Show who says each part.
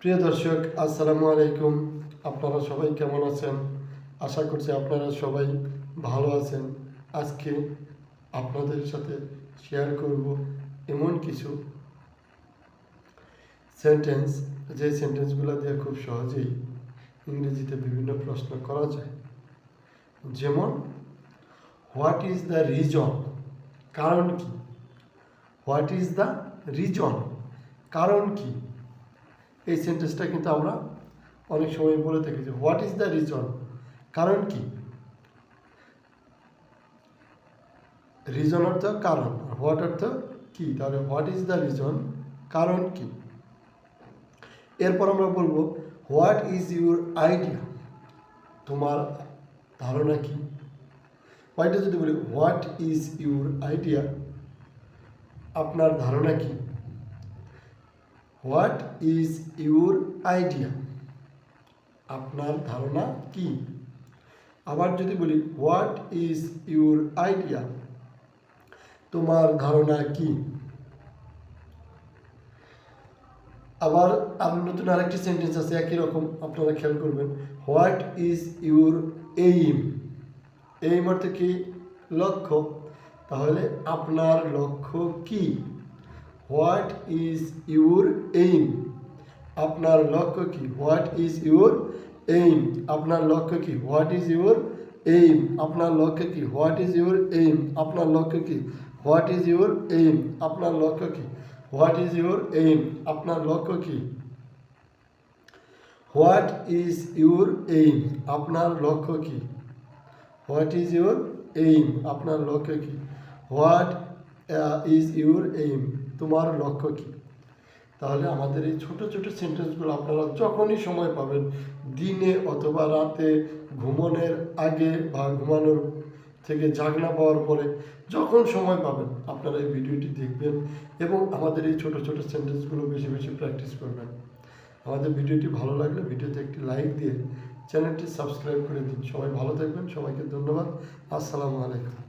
Speaker 1: প্রিয় দর্শক, আসসালামু আলাইকুম। আপনারা সবাই কেমন আছেন? আশা করছি আপনারা সবাই ভালো আছেন। আজকে আপনাদের সাথে শেয়ার করব এমন কিছু সেন্টেন্স যে সেন্টেন্সগুলো দিয়ে খুব সহজেই ইংরেজিতে বিভিন্ন প্রশ্ন করা যায়। যেমন হোয়াট ইজ দ্য রিজন কারণ কি? হোয়াট ইজ দ্য রিজন কারণ কি? এই সেন্টেন্সটা কিন্তু আমরা অনেক সময় বলে থাকি যে হোয়াট ইজ দ্য রিজন কারণ কি? রিজন অর্থ কারণ হোয়াট অর্থ কি? তাহলে হোয়াট ইজ দ্য রিজন কারণ কি? এরপর আমরা বলব হোয়াট ইজ ইউর আইডিয়া তোমার ধারণা কি? হোয়াইটে যদি বলি হোয়াট ইজ ইউর আইডিয়া আপনার ধারণা কি? হোয়াট ইজ ইউর আইডিয়া আপনার ধারণা কি? আবার যদি বলি হোয়াট ইজ ইউর আইডিয়া তোমার ধারণা কি? আবার আর নতুন আরেকটি সেন্টেন্স আছে, একই রকম, আপনারা খেয়াল করবেন। What is your aim aim অর্থ কি? লক্ষ্য। তাহলে আপনার লক্ষ্য কি? হোয়াট ইজ ইউর এইম আপনার লক্ষ্য কি? হোয়াট ইজ ইউর এইম আপনার লক্ষ্য কি? হোয়াট ইজ ইউর এইম আপনার লক্ষ্য কি? হোয়াট ইজ ইউর এইম আপনার লক্ষ্য কি? হোয়াট ইজ ইউর এইম আপনার লক্ষ্য কি? হোয়াট ইজ ইউর এইম আপনার লক্ষ্য কি? হোয়াট ইজ ইউর এইম আপনার লক্ষ্য কি? হোয়াট ইজ ইউর এইম আপনার লক্ষ্য কি? হোয়াট ইজ ইউর এইম তোমার লক্ষ্য কি? তাহলে আমাদের এই ছোট ছোট সেন্টেন্সগুলো আপনারা যখনই সময় পাবেন, দিনে অথবা রাতে, ঘুমানোর আগে বা ঘুমানোর থেকে জাগনা পাওয়ার পরে, যখন সময় পাবেন আপনারা এই ভিডিওটি দেখবেন এবং আমাদের এই ছোট ছোট সেন্টেন্সগুলো বেশি বেশি প্র্যাকটিস করবেন। আমাদের ভিডিওটি ভালো লাগলে ভিডিওতে একটি লাইক দিয়ে চ্যানেলটি সাবস্ক্রাইব করে দিন। সবাই ভালো থাকবেন, সবাইকে ধন্যবাদ। আসসালামু আলাইকুম।